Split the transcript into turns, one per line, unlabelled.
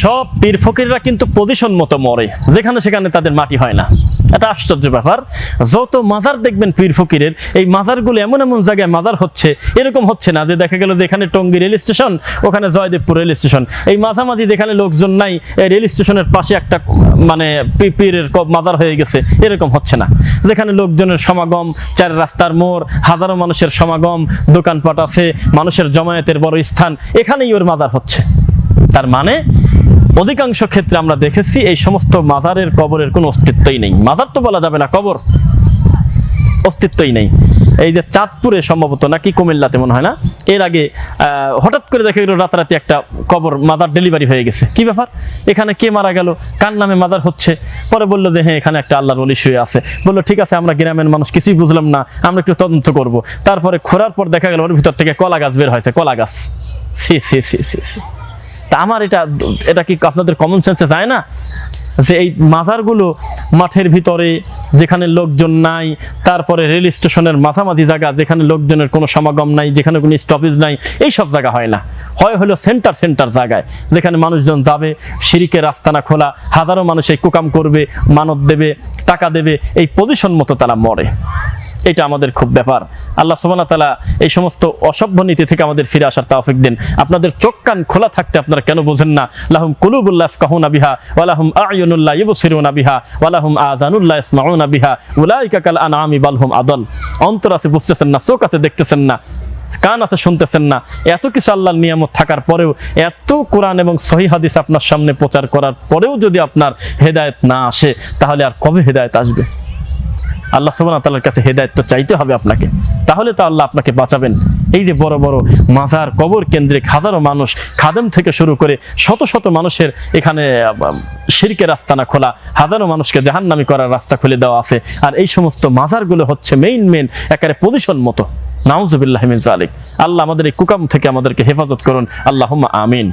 সব পীর ফকিররা কিন্তু পজিশন মতো মরে। যেখানে সেখানে তাদের মাটি হয় না। এটা আশ্চর্য ব্যাপার। যত মাজার দেখবেন পীর ফকিরের, এই মাজারগুলো এমন এমন জায়গায় মাজার হচ্ছে, এরকম হচ্ছে না যে দেখা গেল যে এখানে টঙ্গী রেল স্টেশন, ওখানে জয়দেবপুর রেল স্টেশন। এই মাঝামাঝি যেখানে লোকজন নাই, এই রেল স্টেশনের পাশে একটা মানে পীরের মাজার হয়ে গেছে, এরকম হচ্ছে না। যেখানে লোকজনের সমাগম, চার রাস্তার মোড়, হাজারো মানুষের সমাগম, দোকানপাট আছে, মানুষের জমায়েতের বড় স্থান, এখানেই ওর মাজার হচ্ছে। তার মানে অধিকাংশ ক্ষেত্রে আমরা দেখেছি এই সমস্ত মাজারের কবরের কোনো অস্তিত্বই নেই। মাজার তো বলা যাবে না, কবর অস্তিত্বই নেই। এই যে চাঁদপুরে সম্ভবত নাকি কুমিল্লাতে মনে হয় না? এর আগে হঠাৎ করে দেখা গেল রাতারাতি একটা কবর, মাজার ডেলিভারি হয়ে গেছে। কি ব্যাপার? এখানে কে মারা গেল? কার নামে মাজার হচ্ছে? পরে বলল যে হ্যাঁ এখানে একটা আল্লাহর অলি শুয়ে আছে। বলল, ঠিক আছে, আমরা গ্রামের মানুষ, কিছুই বুঝলাম না। আমরা একটু তদন্ত করব। তারপরে খোঁড়ার পর দেখা গেল ওর ভিতর থেকে কলা গাছ বের হয়েছে, কলা গাছ। সি সি সি সি সি তা আমার এটা এটা কি আপনাদের কমন সেন্সে যায় না? যে এই মাজারগুলো মাঠের ভিতরে যেখানে লোকজন নাই, তারপরে রেল স্টেশনের মাঝামাঝি জায়গা যেখানে লোকজনের কোনো সমাগম নাই, যেখানে কোনো স্টপেজ নাই এই সব জায়গা হয় না। হয় হলো সেন্টার সেন্টার জায়গায়, যেখানে মানুষজন যাবে, সিঁড়িকে রাস্তানা খোলা, হাজারো মানুষ এই কুকাম করবে, মানত দেবে, টাকা দেবে, এই পজিশন মতো তারা মরে। এটা আমাদের খুব ব্যাপার। আল্লাহ সুবহানাহু তাআলা এই সমস্ত অসভ্য নীতি থেকে আমাদের ফিরে আসার তৌফিক দিন। আপনাদের চোখ কান খোলা থাকতে আপনারা কেন বোঝেন না? লাহুম কুলুবুল্লাহ ইয়াফকাহুনা বিহা ওয়া লাহুম আ'য়ুনুল্লাহ ইবসিরুনা বিহা ওয়া লাহুম আযানুল্লাহ ইয়াসমাউনা বিহা। উলাইকা কাল আনআমি বাল হুম আদল। অন্তর আছে, বুঝতেছেন না, চোখ আছে, দেখতেছেন না, কান আছে, শুনতেছেন না। এত কিছু আল্লাহর নিয়ামত থাকার পরেও, এত কোরআন এবং সহি হাদিস আপনার সামনে প্রচার করার পরেও যদি আপনার হেদায়েত না আসে, তাহলে আর কবে হেদায়েত আসবে? আল্লাহ সুবহানাহু ওয়া কাছে হেদায়েত চাইতে হবে আপনাকে। তাহলে তো আল্লাহ আপনাকে বাঁচাবেন। এই যে বড় বড় মাজার, কবর কেন্দ্রিক হাজারো মানুষ খাদেম থেকে শুরু করে শত শত মানুষের এখানে শিরকের রাস্তা না খোলা, হাজারো মানুষকে জাহান্নামি করার রাস্তা খুলে দেওয়া আছে। আর এই সমস্ত মাজারগুলো হচ্ছে মেইন মেইন একেবারে পজিশন মতো। নাউজুবিল্লাহ মিন জালিক আল্লাহ আমাদের এই কুকাম থেকে আমাদেরকে হেফাজত করুন। আল্লাহুম্মা আমিন।